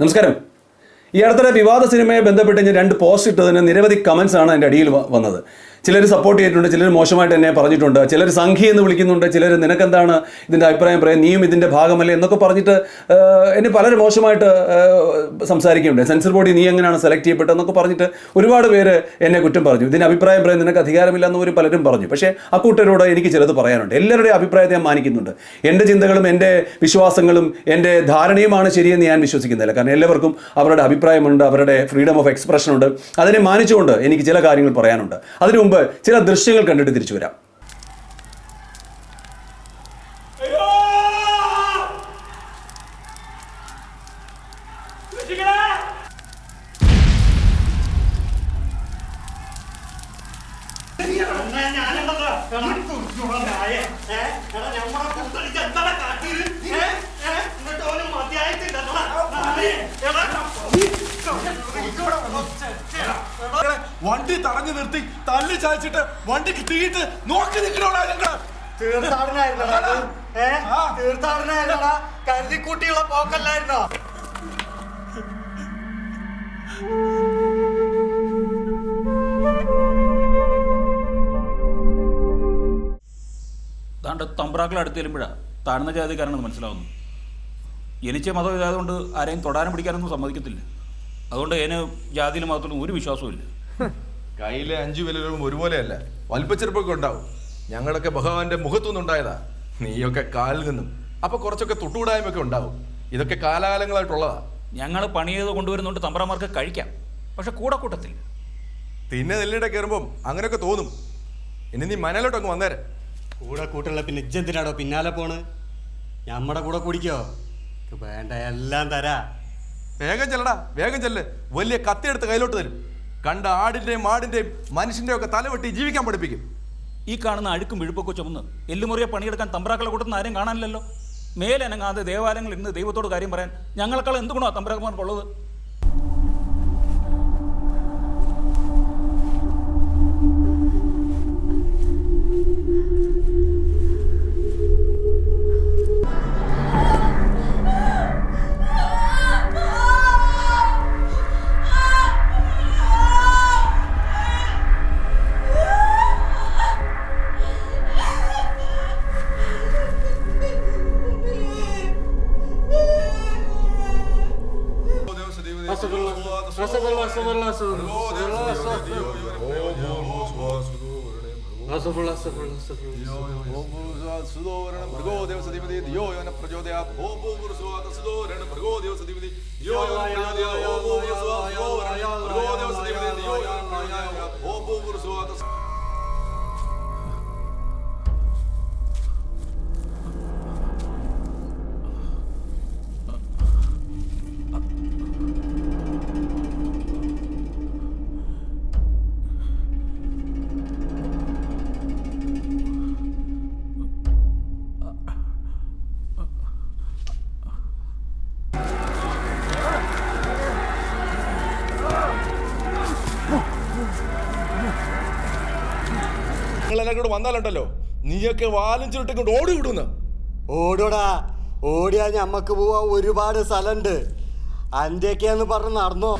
നമസ്കാരം. ഈ അടുത്തിടെ വിവാദ സിനിമയെ ബന്ധപ്പെട്ട് ഞാൻ രണ്ട് പോസ്റ്റ് ഇട്ടതിന് നിരവധി കമൻസ് ആണ് എന്റെ അടിയിൽ വന്നത്. ചിലർ സപ്പോർട്ട് ചെയ്തിട്ടുണ്ട് ചിലർ മോശമായിട്ട് എന്നെ പറഞ്ഞിട്ടുണ്ട് ചിലർ സംഖ്യ എന്ന് വിളിക്കുന്നുണ്ട് ചിലർ നിനക്കെന്താണ് ഇതിന്റെ അഭിപ്രായം പറയാം നീയും ഇതിന്റെ ഭാഗമല്ലേ എന്നൊക്കെ പറഞ്ഞിട്ട് എന്നെ പലരും മോശമായിട്ട് സംസാരിക്കുന്നുണ്ട്. സെൻസർ ബോഡി നീ എങ്ങനെയാണ് സെലക്ട് ചെയ്യപ്പെട്ടതെന്നൊക്കെ പറഞ്ഞിട്ട് ഒരുപാട് പേര് എന്നെ കുറ്റം പറഞ്ഞു. ഇതിന്റെ അഭിപ്രായം പറയാൻ നിനക്ക് അധികാരമില്ല എന്ന് ഒരു പലരും പറഞ്ഞു. പക്ഷേ അക്കൂട്ടരോട് എനിക്ക് ചിലത് പറയാനുണ്ട്. എല്ലാവരുടെയും അഭിപ്രായത്തെ ഞാൻ മാനിക്കുന്നുണ്ട്. എന്റെ ചിന്തകളും എന്റെ വിശ്വാസങ്ങളും എന്റെ ധാരണയുമാണ് ശരിയെന്ന് ഞാൻ വിശ്വസിക്കുന്നില്ല. കാരണം എല്ലാവർക്കും അവരുടെ അഭിപ്രായമുണ്ട് അവരുടെ ഫ്രീഡം ഓഫ് എക്സ്പ്രഷൻ ഉണ്ട്. അതിനെ മാനിച്ചുകൊണ്ട് എനിക്ക് ചില കാര്യങ്ങൾ പറയാനുണ്ട്. അതിനു മുമ്പ് ചില ദൃശ്യങ്ങൾ കണ്ടിട്ട് തിരിച്ചു വരാം. അയ്യോ! വണ്ടി തടഞ്ഞു നിർത്തി തല്ലി ചായച്ചിട്ട് വണ്ടിക്ക് തീയിട്ട് നോക്കി നിൽക്കണോടാ ഞങ്ങൾ തീർത്ഥാടനായിരുന്നോടാ അത്? ഏ? ആ. തീർത്ഥാടനായിരുന്നോടാ? കരുതിക്കൂട്ടിയുള്ള പോക്കല്ലായിരുന്നോ താണ്ട് തമ്പ്രാക്കൾ അടുത്ത് വരുമ്പോഴാ താഴ്ന്ന ജാതിക്കാരനെന്ന് മനസ്സിലാവുന്നു എനിച്ച മതം ഇതായതുകൊണ്ട് ആരെയും തൊടാനും പിടിക്കാനൊന്നും സമ്മതിക്കത്തില്ല അതുകൊണ്ട് അതിന് ജാതിയിലും മതത്തിലും ഒരു വിശ്വാസവും ഇല്ല കയ്യിലെ അഞ്ചു വിരലും ഒരുപോലെയല്ല. വലിപ്പച്ചെറുപ്പൊക്കെ ഉണ്ടാവും. ഞങ്ങളൊക്കെ ഭഗവാന്റെ മുഖത്തുനിന്ന് ഉണ്ടായതാ. നീയൊക്കെ കാലിൽ നിന്നും. അപ്പൊ കുറച്ചൊക്കെ തൊട്ടുകൂടായ്മയൊക്കെ ഉണ്ടാവും. ഇതൊക്കെ കാലാകാലങ്ങളായിട്ടുള്ളതാ. ഞങ്ങൾ പണി ചെയ്ത് കൊണ്ടുവരുന്നുണ്ട് തമ്പ്രാമാർക്ക് കഴിക്കാം. പക്ഷെ കൂടെ കൂട്ടത്തിൽ പിന്നെ നെല്ലിടെ കയറുമ്പം അങ്ങനെയൊക്കെ തോന്നും. ഇനി നീ മനലോട്ടങ്ങ് വന്നേരെ. കൂടെ കൂട്ടുള്ള പിന്നെ ഇജ്ജെന്തിനാടോ പിന്നാലെ പോണ്? ഞമ്മടെ കൂടെ കുടിക്കോ. വേണ്ട എല്ലാം തരാ. വേഗം ചെല്ലടാ. വേഗം ചെല്ല്. വലിയ കത്തി എടുത്ത് കയ്യിലോട്ട് തരും. കണ്ട ആടിന്റെയും ആടിന്റെയും മനുഷ്യന്റെയും ഒക്കെ തലവെട്ടി ജീവിക്കാൻ പഠിപ്പിക്കും. ഈ കാണുന്ന അഴുക്കും വിഴുപ്പൊക്കെ ചുമന്ന് എല്ലുമുറിയെ പണിയെടുക്കാൻ തമ്പ്രാക്കളെ കൂട്ടുന്ന ആരും കാണാനില്ലല്ലോ. മേലനങ്ങാതെ ദേവാലയങ്ങൾ ഇന്ന് ദൈവത്തോട് കാര്യം പറയാൻ ഞങ്ങളെക്കാൾ ರಸಗುಲ್ಲ ಸುಗುಲ್ಲ ಸುಧೋವರಣ ಭೃಗೋ ದೇವಸಧಿಪತಿ ಧಿಯೋ ಯೋನ ಪ್ರಚೋದಯ ಓಂ ಭೂ ಪುರುಷವಾದ ಸುಧೋವರಣ ಭೃಗೋ ದೇವಸಧಿಪತಿ ಧಿಯೋ ಯೋನ ಪ್ರಚೋದಯ ಓಂ ಭೂ ಪುರುಷವಾದ ಸುಧೋವರಣ ಭೃಗೋ ದೇವಸಧಿಪತಿ ಧಿಯೋ ಯೋನ ಪ್ರಚೋದಯ കൂടെ വന്നാലുണ്ടല്ലോ? നീയൊക്കെ വാലും ചുരുട്ടി കൊണ്ട് ഓടി വിടുന്ന് ഓടോടാ ഓടിയാ ഞമ്മക്ക് പോവാ ഒരുപാട് സ്ഥലമുണ്ട് അന്റെയൊക്കെയാന്ന് പറഞ്ഞ് നടന്നോ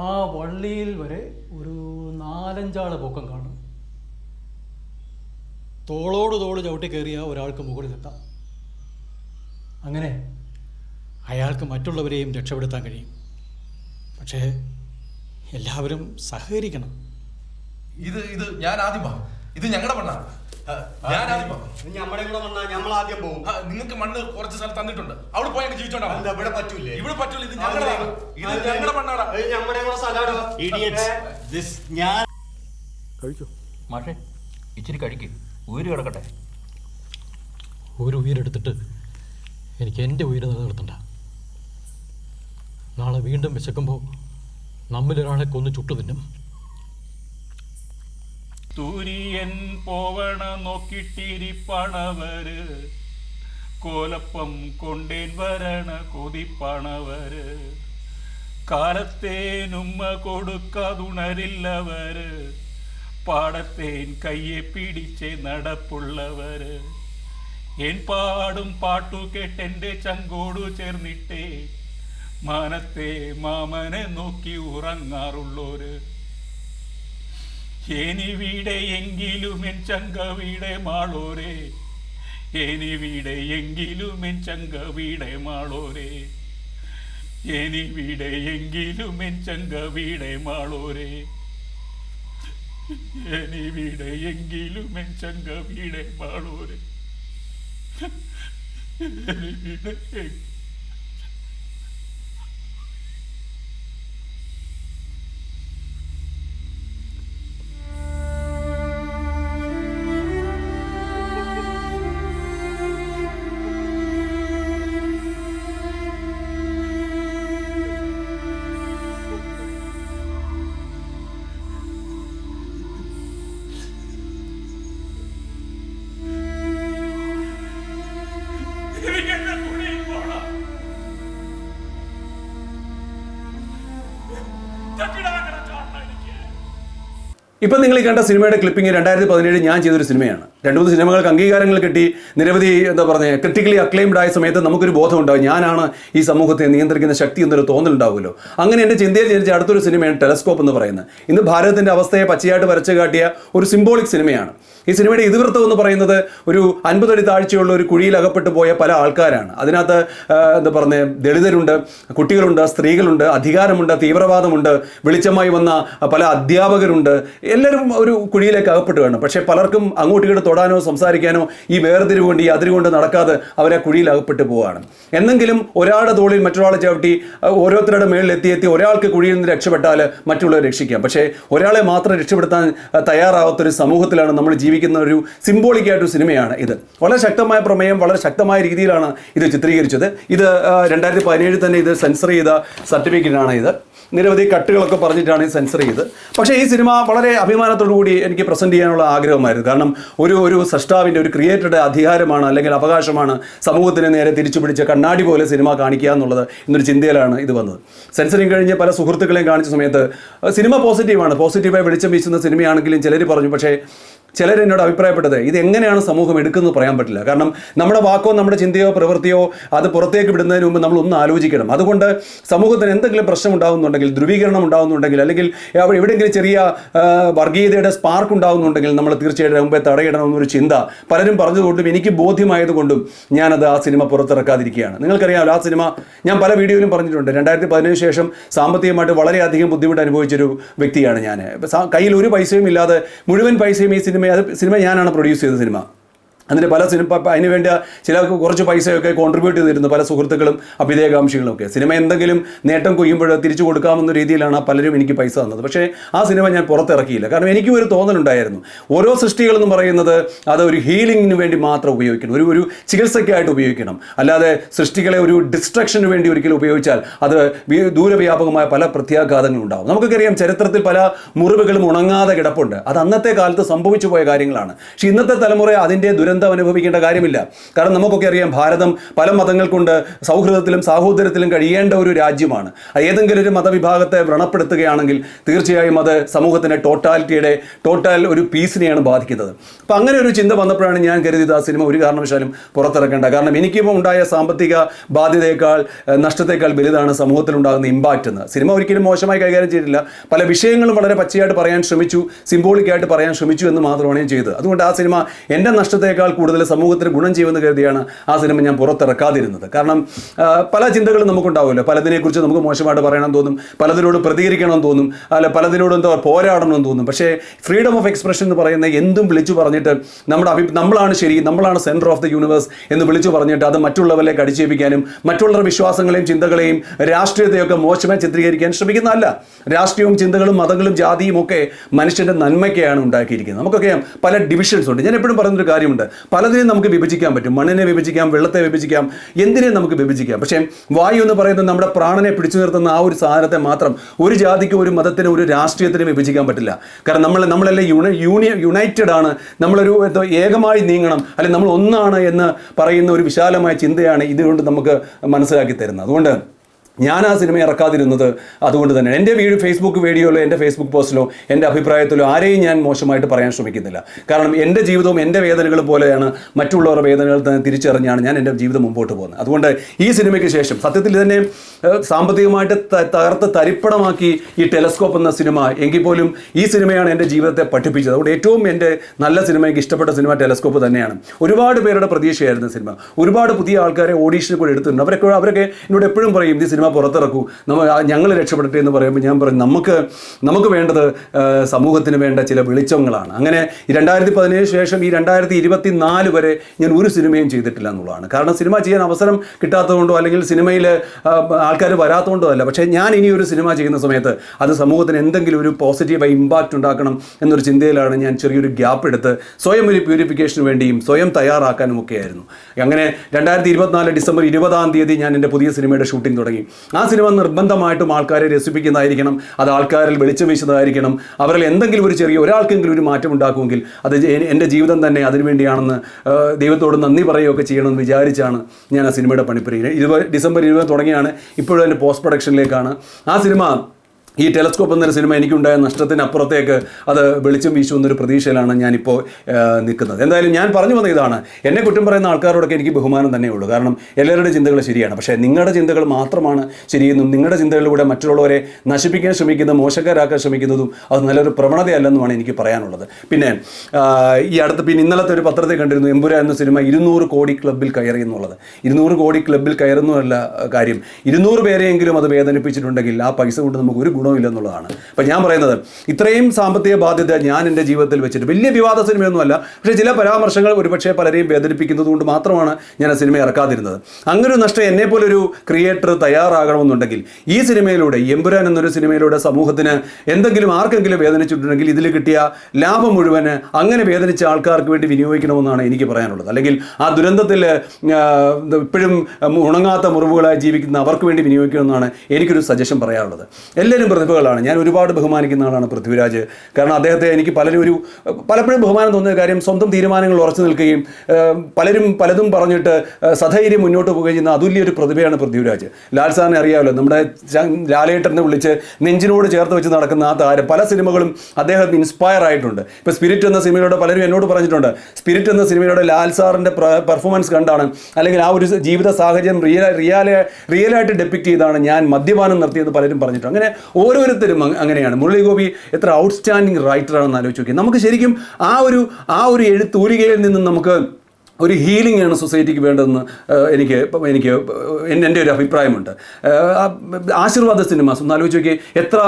ആ വള്ളിയിൽ വരെ ഒരു നാലഞ്ചാൾ പൊക്കം കാണും തോളോട് തോൾ ചവിട്ടി കയറിയ ഒരാൾക്ക് മുകളിലെത്താം അങ്ങനെ അയാൾക്ക് മറ്റുള്ളവരെയും രക്ഷപ്പെടുത്താൻ കഴിയും. പക്ഷേ എല്ലാവരും സഹകരിക്കണം. ഇത് ഇത് ഞാൻ ആദ്യമാ ഇത് ഞങ്ങളുടെ മണ്ണാണ് ആ, ഞാനാദ്യം ഞമ്മടെ കൂടെ ആദ്യം പോകും നിങ്ങൾക്ക് മണ്ണ് കുറച്ച് സ്ഥലം തന്നിട്ടുണ്ട്. അവിടെ പോയി ജീവിച്ചോണ്ടാ എന്താ ഇവിടെ പറ്റൂലേ? ഇവിടെ പറ്റൂല. ഇത് ഞങ്ങളുടെ ഇത് ഞങ്ങളുടെ മണ്ണാടാ. കൂടെ ഞാൻ മാഷേ ഇച്ചിരി കഴിക്കും. ഊര് കിടക്കട്ടെ. ഒരു ഉയരെടുത്തിട്ട് എനിക്ക് എന്റെ ഉയര് നിലനിർത്തണ്ട. നാളെ വീണ്ടും വിശക്കുമ്പോൾ നമ്മിലൊരാളെ കൊന്ന് ചുട്ടു തിന്നും. തുര്യൻ പോവണ നോക്കിട്ടിരിപ്പണവര് കോലപ്പം കൊണ്ടേൻ വരണ കൊതിപ്പണവര്. കാലത്തേനുമ്മ കൊടുക്കാതുണരില്ലവര് പാടത്തേൻ കയ്യെ പിടിച്ച് നടപ്പുള്ളവര് എൻ പാടും പാട്ടു കേട്ടെന്റെ ചങ്കോടു ചേർന്നിട്ടേ മാനത്തെ മാമനെ നോക്കി ഉറങ്ങാറുള്ളോര്. എനിവിടെ എങ്കിലും എൻ ചങ്കവിടെ മാളോരേ. എനിവിടെ എങ്കിലും എൻ ചങ്കവിടെ മാളോരേ. എനിവിടെ എങ്കിലും എൻ ചങ്കവിടെ മാളോരേ. എനിവിടെ എങ്കിലും എൻ ചങ്കവിടെ മാളോരേ എനിവിടെ ഇപ്പം നിങ്ങൾ ഈ കണ്ട സിനിമയുടെ ക്ലിപ്പിംഗ് രണ്ടായിരത്തി പതിനേഴ് ഞാൻ ചെയ്തൊരു സിനിമയാണ്. രണ്ട് മൂന്ന് സിനിമകൾക്ക് അംഗീകാരങ്ങൾ കിട്ടി. നിരവധി എന്താ പറയുക ക്രിട്ടിക്കലി അക്ലെയിംഡ് ആയ സമയത്ത് നമുക്കൊരു ബോധമുണ്ടാവും. ഞാനാണ് ഈ സമൂഹത്തെ നിയന്ത്രിക്കുന്ന ശക്തി എന്നൊരു തോന്നലുണ്ടാവുമല്ലോ. അങ്ങനെ എന്റെ ചിന്തയിൽ ജനിച്ച അടുത്തൊരു സിനിമയാണ് ടെലസ്കോപ്പ് എന്ന് പറയുന്നത്. ഇന്ന് ഭാരതത്തിന്റെ അവസ്ഥയെ പച്ചയായിട്ട് വരച്ചു കാട്ടിയ ഒരു സിംബോളിക് സിനിമയാണ്. ഈ സിനിമയുടെ ഇതിവൃത്തം എന്ന് പറയുന്നത് ഒരു അൻപതടി താഴ്ചയുള്ള ഒരു കുഴിയിൽ അകപ്പെട്ടു പോയ പല ആൾക്കാരാണ്. അതിനകത്ത് എന്താ പറയുക ദളിതരുണ്ട് കുട്ടികളുണ്ട് സ്ത്രീകളുണ്ട് അധികാരമുണ്ട് തീവ്രവാദമുണ്ട് വെളിച്ചമായി വന്ന പല അധ്യാപകരുണ്ട്. എല്ലാവരും ഒരു കുഴിയിലേക്ക് അകപ്പെട്ടു വേണം പക്ഷേ പലർക്കും അങ്ങോട്ടും തൊടാനോ സംസാരിക്കാനോ ഈ വേർതിരിവ് കൊണ്ട് ഈ അതിരുകൊണ്ട് നടക്കാതെ അവരെ കുഴിയിൽ അകപ്പെട്ടു പോവുകയാണ് എന്നെങ്കിലും ഒരാളുടെ തോളിൽ മറ്റൊരാളെ ചവിട്ടി ഓരോരുത്തരുടെ മേളിൽ എത്തി എത്തി ഒരാൾക്ക് കുഴിയിൽ നിന്ന് രക്ഷപ്പെട്ടാൽ മറ്റുള്ളവരെ രക്ഷിക്കാം. പക്ഷേ ഒരാളെ മാത്രം രക്ഷപ്പെടുത്താൻ തയ്യാറാവാത്തൊരു സമൂഹത്തിലാണ് നമ്മൾ ജീവിക്കുന്ന ഒരു സിംബോളിക്കായിട്ടൊരു സിനിമയാണ് ഇത്. വളരെ ശക്തമായ പ്രമേയം വളരെ ശക്തമായ രീതിയിലാണ് ഇത് ചിത്രീകരിച്ചത്. ഇത് രണ്ടായിരത്തി പതിനേഴിൽ തന്നെ ഇത് സെൻസർ ചെയ്ത സർട്ടിഫിക്കറ്റാണ് ഇത്. നിരവധി കട്ടുകളൊക്കെ പറഞ്ഞിട്ടാണ് ഈ സെൻസർ ചെയ്ത്. പക്ഷേ ഈ സിനിമ വളരെ അഭിമാനത്തോടു കൂടി എനിക്ക് പ്രസന്റ് ചെയ്യാനുള്ള ആഗ്രഹമായിരുന്നു. കാരണം ഒരു ഒരു സൃഷ്ടാവിന്റെ ഒരു ക്രിയേറ്ററുടെ അധികാരമാണ് അല്ലെങ്കിൽ അവകാശമാണ് സമൂഹത്തിന് നേരെ തിരിച്ചു പിടിച്ച കണ്ണാടി പോലെ സിനിമ കാണിക്കുക എന്നുള്ളത് എന്നൊരു ചിന്തയിലാണ് ഇത് വന്നത്. സെൻസറിങ് കഴിഞ്ഞ് പല സുഹൃത്തുക്കളെയും കാണിച്ച സമയത്ത് സിനിമ പോസിറ്റീവാണ്. പോസിറ്റീവായി വെളിച്ചം വീശുന്ന സിനിമയാണെങ്കിലും ചിലർ പറഞ്ഞു. പക്ഷേ ചിലർ എന്നോട് അഭിപ്രായപ്പെട്ടത് ഇത് എങ്ങനെയാണ് സമൂഹം എടുക്കുന്നത് പറയാൻ പറ്റില്ല. കാരണം നമ്മുടെ വാക്കോ നമ്മുടെ ചിന്തയോ പ്രവൃത്തിയോ അത് പുറത്തേക്ക് വിടുന്നതിന് മുമ്പ് നമ്മൾ ഒന്ന് ആലോചിക്കണം. അതുകൊണ്ട് സമൂഹത്തിന് എന്തെങ്കിലും പ്രശ്നം ഉണ്ടാകുന്നുണ്ടെങ്കിൽ ധ്രുവീകരണം ഉണ്ടാകുന്നുണ്ടെങ്കിൽ അല്ലെങ്കിൽ എവിടെയെങ്കിലും ചെറിയ വർഗീയതയുടെ സ്പാർക്ക് ഉണ്ടാകുന്നുണ്ടെങ്കിൽ നമ്മൾ തീർച്ചയായിട്ടും മുമ്പേ തടയിടണമെന്നൊരു ചിന്ത പലരും പറഞ്ഞതുകൊണ്ടും എനിക്ക് ബോധ്യമായതുകൊണ്ടും ഞാനത് ആ സിനിമ പുറത്തിറക്കാതിരിക്കുകയാണ്. നിങ്ങൾക്കറിയാമല്ലോ ആ സിനിമ ഞാൻ പല വീഡിയോയിലും പറഞ്ഞിട്ടുണ്ട്. രണ്ടായിരത്തി പതിനേഴ് ശേഷം സാമ്പത്തികമായിട്ട് വളരെയധികം ബുദ്ധിമുട്ട് അനുഭവിച്ചൊരു വ്യക്തിയാണ് ഞാൻ കയ്യിൽ ഒരു പൈസയും ഇല്ലാതെ മുഴുവൻ പൈസയും ഈ സിനിമ അത് സിനിമ ഞാനാണ് പ്രൊഡ്യൂസ് ചെയ്ത സിനിമ. അതിന് പല സിനിമ അതിന് വേണ്ടി ചില കുറച്ച് പൈസയൊക്കെ കോൺട്രിബ്യൂട്ട് ചെയ്തിരുന്നു പല സുഹൃത്തുക്കളും അഭ്യുദയകാംക്ഷികളും ഒക്കെ സിനിമ എന്തെങ്കിലും നേട്ടം കൊയ്യുമ്പോൾ തിരിച്ചു കൊടുക്കാമെന്ന രീതിയിലാണ് പലരും എനിക്ക് പൈസ തന്നത്. പക്ഷേ ആ സിനിമ ഞാൻ പുറത്തിറക്കിയില്ല. കാരണം എനിക്കും ഒരു തോന്നലുണ്ടായിരുന്നു. ഓരോ സൃഷ്ടികളെന്ന് പറയുന്നത് അത് ഒരു ഹീലിങ്ങിന് വേണ്ടി മാത്രം ഉപയോഗിക്കണം. ഒരു ഒരു ചികിത്സയ്ക്കായിട്ട് ഉപയോഗിക്കണം. അല്ലാതെ സൃഷ്ടികളെ ഒരു ഡിസ്ട്രക്ഷന് വേണ്ടി ഒരിക്കലും ഉപയോഗിച്ചാൽ അത് ദൂരവ്യാപകമായ പല പ്രത്യാഘാതങ്ങളും ഉണ്ടാകും നമുക്കൊക്കെ ചരിത്രത്തിൽ പല മുറിവുകളും ഉണങ്ങാതെ കിടപ്പുണ്ട്. അത് അന്നത്തെ കാലത്ത് സംഭവിച്ചു പോയ കാര്യങ്ങളാണ്. പക്ഷേ ഇന്നത്തെ തലമുറ അതിന്റെ ദുരന്തം അനുഭവിക്കേണ്ട കാര്യമില്ല. കാരണം നമുക്കൊക്കെ അറിയാം ഭാരതം പല മതങ്ങൾ കൊണ്ട് സൗഹൃദത്തിലും സാഹോദര്യത്തിലും കഴിയേണ്ട ഒരു രാജ്യമാണ്. ഏതെങ്കിലും ഒരു മതവിഭാഗത്തെ വ്രണപ്പെടുത്തുകയാണെങ്കിൽ തീർച്ചയായും അത് സമൂഹത്തിന്റെ ടോട്ടാലിറ്റിയുടെ ടോട്ടൽ ഒരു പീസിനെയാണ് ബാധിക്കുന്നത്. അപ്പം അങ്ങനെ ഒരു ചിന്ത വന്നപ്പോഴാണ് ഞാൻ കരുതിയത് ആ സിനിമ ഒരു കാരണവശാലും പുറത്തിറക്കേണ്ട. കാരണം എനിക്കിപ്പോൾ ഉണ്ടായ സാമ്പത്തിക ബാധ്യതയേക്കാൾ നഷ്ടത്തേക്കാൾ വലുതാണ് സമൂഹത്തിലുണ്ടാകുന്ന ഇമ്പാക്റ്റ് എന്ന്. സിനിമ ഒരിക്കലും മോശമായി കൈകാര്യം ചെയ്തിട്ടില്ല. പല വിഷയങ്ങളും വളരെ പച്ചയായിട്ട് പറയാൻ ശ്രമിച്ചു സിംബോളിക്കായിട്ട് പറയാൻ ശ്രമിച്ചു എന്ന് മാത്രമാണ് ഞാൻ ചെയ്തത്. അതുകൊണ്ട് ആ സിനിമ എന്റെ നഷ്ടത്തേക്കാൾ ചെയ്യുന്നതിനേക്കാൾ കൂടുതൽ സമൂഹത്തിന് ഗുണം ചെയ്യുമെന്ന് കരുതിയാണ് ആ സിനിമ ഞാൻ പുറത്തിറക്കാതിരുന്നത്. കാരണം പല ചിന്തകളും നമുക്കുണ്ടാവുമല്ലോ. പലതിനെക്കുറിച്ച് നമുക്ക് മോശമായിട്ട് പറയണം തോന്നും. പലതിനോട് പ്രതികരിക്കണം തോന്നും. അല്ല പലതിനോട് എന്താ പോരാടണം തോന്നും. പക്ഷേ ഫ്രീഡം ഓഫ് എക്സ്പ്രഷൻ എന്ന് പറയുന്ന എന്തും വിളിച്ചു പറഞ്ഞിട്ട് നമ്മുടെ അഭി നമ്മളാണ് ശരി നമ്മളാണ് സെന്റർ ഓഫ് ദി യൂണിവേഴ്സ് എന്ന് വിളിച്ചു പറഞ്ഞിട്ട് അത് മറ്റുള്ളവരിലേക്ക് അടിച്ചേൽപ്പിക്കാനും മറ്റുള്ളവരുടെ വിശ്വാസങ്ങളെയും ചിന്തകളെയും രാഷ്ട്രീയത്തെയൊക്കെ മോശമായി ചിത്രീകരിക്കാൻ ശ്രമിക്കുന്നതല്ല. രാഷ്ട്രീയവും ചിന്തകളും മതങ്ങളും ജാതിയും ഒക്കെ മനുഷ്യന്റെ നന്മയ്ക്കാണ് ഉണ്ടാക്കിയിരിക്കുന്നത്. നമുക്കൊക്കെ പല ഡിവിഷൻസ് ഉണ്ട്. ഞാൻ എപ്പോഴും പറയുന്നൊരു കാര്യമുണ്ട്. പലതിനെയും നമുക്ക് വിഭജിക്കാൻ പറ്റും. മണ്ണിനെ വിഭജിക്കാം വെള്ളത്തെ വിഭജിക്കാം എന്തിനേയും നമുക്ക് വിഭജിക്കാം. പക്ഷേ വായു എന്ന് പറയുന്നത് നമ്മുടെ പ്രാണനെ പിടിച്ചു നിർത്തുന്ന ആ ഒരു സാധനത്തെ മാത്രം ഒരു ജാതിക്ക് ഒരു മതത്തിന് ഒരു രാഷ്ട്രീയത്തിന് വിഭജിക്കാൻ പറ്റില്ല. കാരണം നമ്മൾ നമ്മളെല്ലാം യൂണി യൂണിയ യുണൈറ്റഡ് ആണ്. നമ്മളൊരു ഏകമായി നീങ്ങണം. അല്ലെങ്കിൽ നമ്മൾ ഒന്നാണ് എന്ന് പറയുന്ന ഒരു വിശാലമായ ചിന്തയാണ് ഇതുകൊണ്ട് നമുക്ക് മനസ്സിലാക്കി തരുന്നത്. അതുകൊണ്ട് ഞാൻ ആ സിനിമ ഇറക്കാതിരുന്നത് അതുകൊണ്ട് തന്നെ എന്റെ വീട് ഫേസ്ബുക്ക് വീഡിയോയിലോ എന്റെ ഫേസ്ബുക്ക് പോസ്റ്റിലോ എന്റെ അഭിപ്രായത്തിലോ ആരെയും ഞാൻ മോശമായിട്ട് പറയാൻ ശ്രമിക്കുന്നില്ല. കാരണം എന്റെ ജീവിതവും എന്റെ വേദനകൾ പോലെയാണ് മറ്റുള്ളവരുടെ വേദനകൾ തന്നെ തിരിച്ചറിഞ്ഞാണ് ഞാൻ എന്റെ ജീവിതം മുമ്പോട്ട് പോകുന്നത്. അതുകൊണ്ട് ഈ സിനിമയ്ക്ക് ശേഷം സത്യത്തിൽ തന്നെ സാമ്പത്തികമായിട്ട് തകർത്ത് തരിപ്പണമാക്കി ഈ ടെലസ്കോപ്പ് എന്ന സിനിമ എങ്കിൽ പോലും ഈ സിനിമയാണ് എന്റെ ജീവിതത്തെ പഠിപ്പിച്ചത്. അതുകൊണ്ട് ഏറ്റവും എന്റെ നല്ല സിനിമ എനിക്ക് ഇഷ്ടപ്പെട്ട സിനിമ ടെലസ്കോപ്പ് തന്നെയാണ്. ഒരുപാട് പേരുടെ പ്രതീക്ഷയായിരുന്നു സിനിമ. ഒരുപാട് പുതിയ ആൾക്കാരെ ഓഡീഷനിൽ കൂടെ എടുത്തിട്ടുണ്ട്. അവരൊക്കെ അവരൊക്കെ എന്നോട് എപ്പോഴും പറയും ഈ സിനിമ പുറത്തിറക്കൂ. നമ്മൾ ഞങ്ങൾ രക്ഷപ്പെടട്ടെ എന്ന് പറയുമ്പോൾ ഞാൻ പറയും നമുക്ക് നമുക്ക് വേണ്ടത് സമൂഹത്തിന് വേണ്ട ചില വെളിച്ചങ്ങളാണ്. അങ്ങനെ രണ്ടായിരത്തി പതിനേഴ് ശേഷം ഈ രണ്ടായിരത്തി ഇരുപത്തി നാല് വരെ ഞാൻ ഒരു സിനിമയും ചെയ്തിട്ടില്ല എന്നുള്ളതാണ്. കാരണം സിനിമ ചെയ്യാൻ അവസരം കിട്ടാത്തതുകൊണ്ടോ അല്ലെങ്കിൽ സിനിമയിൽ ആൾക്കാർ വരാത്തതുകൊണ്ടോ അല്ല. പക്ഷേ ഞാൻ ഇനി ഒരു സിനിമ ചെയ്യുന്ന സമയത്ത് അത് സമൂഹത്തിന് എന്തെങ്കിലും ഒരു പോസിറ്റീവായി ഇമ്പാക്റ്റ് ഉണ്ടാക്കണം എന്നൊരു ചിന്തയിലാണ് ഞാൻ ചെറിയൊരു ഗ്യാപ്പ് എടുത്ത് സ്വയം ഒരു പ്യൂരിഫിക്കേഷന് വേണ്ടിയും സ്വയം തയ്യാറാക്കാനും ഒക്കെയായിരുന്നു അങ്ങനെ രണ്ടായിരത്തി ഇരുപത്തിനാല് ഡിസംബർ ഇരുപതാം തീയതി ഞാൻ എന്റെ പുതിയ സിനിമയുടെ ഷൂട്ടിംഗ് തുടങ്ങി. ആ സിനിമ നിർബന്ധമായിട്ടും ആൾക്കാരെ രസിപ്പിക്കുന്നതായിരിക്കണം. അത് ആൾക്കാരിൽ വെളിച്ചം വീശുന്നതായിരിക്കണം. അവരിൽ എന്തെങ്കിലും ഒരു ചെറിയ ഒരാൾക്കെങ്കിലും ഒരു മാറ്റം ഉണ്ടാക്കുമെങ്കിൽ അത് എന്റെ ജീവിതം തന്നെ അതിനുവേണ്ടിയാണെന്ന് ദൈവത്തോട് നന്ദി പറയുകയൊക്കെ ചെയ്യണമെന്ന് വിചാരിച്ചാണ് ഞാൻ ആ സിനിമയുടെ പണിപ്പുര ഇരുപത് ഡിസംബർ ഇരുപത് തുടങ്ങിയാണ്. ഇപ്പോഴും എന്റെ പോസ്റ്റ് പ്രൊഡക്ഷനിലേക്കാണ് ആ സിനിമ ഈ ടെലസ്കോപ്പ് എന്നൊരു സിനിമ എനിക്കുണ്ടായ നഷ്ടത്തിനപ്പുറത്തേക്ക് അത് വെളിച്ചം വീശുമെന്നൊരു പ്രതീക്ഷയിലാണ് ഞാനിപ്പോൾ നിൽക്കുന്നത്. എന്തായാലും ഞാൻ പറഞ്ഞു വന്ന ഇതാണ്. എന്നെ കുറ്റം പറയുന്ന ആൾക്കാരോടൊക്കെ എനിക്ക് ബഹുമാനം തന്നെ ഉള്ളൂ. കാരണം എല്ലാവരുടെ ചിന്തകൾ ശരിയാണ്. പക്ഷേ നിങ്ങളുടെ ചിന്തകൾ മാത്രമാണ് ശരിയെന്നും നിങ്ങളുടെ ചിന്തകളിലൂടെ മറ്റുള്ളവരെ നശിപ്പിക്കാൻ ശ്രമിക്കുന്ന മോശക്കാരാക്കാൻ ശ്രമിക്കുന്നതും അത് നല്ലൊരു പ്രവണതയല്ലെന്നുമാണ് എനിക്ക് പറയാനുള്ളത്. പിന്നെ ഈ അടുത്ത് പിന്നെ ഇന്നലത്തെ ഒരു പത്രത്തിൽ കണ്ടിരുന്നു എമ്പുര എന്ന സിനിമ ഇരുന്നൂറ് കോടി ക്ലബിൽ കയറി എന്നുള്ളത്. ഇരുന്നൂറ് കോടി ക്ലബിൽ കയറുന്നതല്ല കാര്യം. ഇരുന്നൂറ് പേരെയെങ്കിലും അത് വേദനിപ്പിച്ചിട്ടുണ്ടെങ്കിൽ ആ പൈസ കൊണ്ട് നമുക്ക് ഒരു ഗുണവും ഇല്ലെന്നുള്ളതാണ് അപ്പം ഞാൻ പറയുന്നത് ഇത്രയും സാമ്പത്തിക ബാധ്യത ഞാൻ എന്റെ ജീവിതത്തിൽ വെച്ചിട്ട് വലിയ വിവാദ സിനിമയൊന്നുമല്ല പക്ഷേ ചില പരാമർശങ്ങൾ ഒരുപക്ഷെ പലരെയും വേദനിപ്പിക്കുന്നത് കൊണ്ട് മാത്രമാണ് ഞാൻ ആ സിനിമ ഇറക്കാതിരുന്നത്. അങ്ങനെ ഒരു നഷ്ടം എന്നെപ്പോലൊരു ക്രിയേറ്റർ തയ്യാറാകണമെന്നുണ്ടെങ്കിൽ ഈ സിനിമയിലൂടെ എമ്പുരാൻ എന്നൊരു സിനിമയിലൂടെ സമൂഹത്തിന് എന്തെങ്കിലും ആർക്കെങ്കിലും വേദനിച്ചിട്ടുണ്ടെങ്കിൽ ഇതിൽ കിട്ടിയ ലാഭം മുഴുവൻ അങ്ങനെ വേദനിച്ച ആൾക്കാർക്ക് വേണ്ടി വിനിയോഗിക്കണമെന്നാണ് എനിക്ക് പറയാനുള്ളത്. അല്ലെങ്കിൽ ആ ദുരന്തത്തിൽ ഇപ്പോഴും ഉണങ്ങാത്ത മുറിവുകളായി ജീവിക്കുന്ന അവർക്ക് വേണ്ടി വിനിയോഗിക്കണമെന്നാണ് എനിക്കൊരു സജഷൻ പറയാനുള്ളത്. എല്ലാവരും പ്രതിഭകളാണ്. ഞാൻ ഒരുപാട് ബഹുമാനിക്കുന്ന ആളാണ് പൃഥ്വിരാജ്. കാരണം അദ്ദേഹത്തെ എനിക്ക് പലരും ഒരു പലപ്പോഴും ബഹുമാനം തോന്നിയ കാര്യം സ്വന്തം തീരുമാനങ്ങൾ ഉറച്ചു നിൽക്കുകയും പലരും പലതും പറഞ്ഞിട്ട് സധൈര്യം മുന്നോട്ട് പോവുകയും ചെയ്യുന്ന അതുല്യൊരു പ്രതിഭയാണ് പൃഥ്വിരാജ്. ലാൽ സാറിനെ അറിയാമല്ലോ നമ്മുടെ ലാലേട്ടനെ വിളിച്ച് നെഞ്ചിനോട് ചേർത്ത് വെച്ച് നടക്കുന്ന ആ താരം. പല സിനിമകളും അദ്ദേഹം ഇൻസ്പയർ ആയിട്ടുണ്ട്. ഇപ്പോൾ സ്പിരിറ്റ് എന്ന സിനിമയിലൂടെ പലരും എന്നോട് പറഞ്ഞിട്ടുണ്ട്. സ്പിരിറ്റ് എന്ന സിനിമയിലൂടെ ലാൽ സാറിന്റെ പെർഫോമൻസ് കണ്ടാണ്. അല്ലെങ്കിൽ ആ ഒരു ജീവിത സാഹചര്യം റിയൽ റിയാലെ റിയലായിട്ട് ഡെപ്പിക്റ്റ് ചെയ്താണ് ഞാൻ മദ്യപാനം നിർത്തിയെന്ന് പലരും പറഞ്ഞിട്ടുണ്ട്. അങ്ങനെ ഓരോരുത്തരും അങ് അങ്ങനെയാണ്. മുരളി ഗോപി എത്ര ഔട്ട്സ്റ്റാൻഡിങ് റൈറ്ററാണെന്ന് ആലോചിച്ച് നോക്കി നമുക്ക് ശരിക്കും ആ ഒരു ആ ഒരു എഴുത്തൂലികയിൽ നിന്നും നമുക്ക് ഒരു ഹീലിംഗ് ആണ് സൊസൈറ്റിക്ക് വേണ്ടതെന്ന് എനിക്ക് എനിക്ക് എന്റെ ഒരു അഭിപ്രായമുണ്ട്. ആശീർവാദ സിനിമാസ് ഒന്ന് ആലോചിച്ച് നോക്കി എത്ര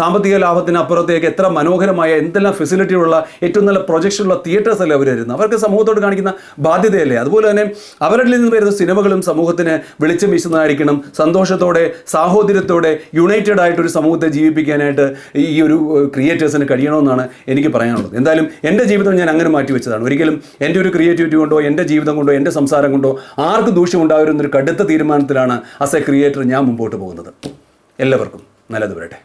സാമ്പത്തിക ലാഭത്തിന് അപ്പുറത്തേക്ക് എത്ര മനോഹരമായ എന്തെല്ലാം ഫെസിലിറ്റി ഉള്ള ഏറ്റവും നല്ല പ്രൊജക്ഷനുള്ള തിയേറ്റേഴ്സ് അല്ലേ അവർ വരുന്നത് അവർക്ക് സമൂഹത്തോട് കാണിക്കുന്ന ബാധ്യതയല്ലേ? അതുപോലെ തന്നെ അവരിൽ നിന്ന് വരുന്ന സിനിമകളും സമൂഹത്തിന് വെളിച്ചം വീശുന്നതായിരിക്കണം. സന്തോഷത്തോടെ സാഹോദര്യത്തോടെ യുണൈറ്റഡ് ആയിട്ടൊരു സമൂഹത്തെ ജീവിപ്പിക്കാനായിട്ട് ഈ ഒരു ക്രിയേറ്റേഴ്സിന് കഴിയണമെന്നാണ് എനിക്ക് പറയാനുള്ളത്. എന്തായാലും എന്റെ ജീവിതം ഞാൻ അങ്ങനെ മാറ്റി വെച്ചതാണ് ഒരിക്കലും എന്റെ ഒരു ക്രിയേറ്റിവിറ്റി കൊണ്ടോ എന്റെ ജീവിതം കൊണ്ടോ എന്റെ സംസാരം കൊണ്ടോ ആർക്ക് ദൂഷ്യം ഒരു കടുത്ത തീരുമാനത്തിലാണ് അസ് എ ക്രിയേറ്റർ ഞാൻ മുമ്പോട്ട് പോകുന്നത്. എല്ലാവർക്കും നല്ലത് വരട്ടെ.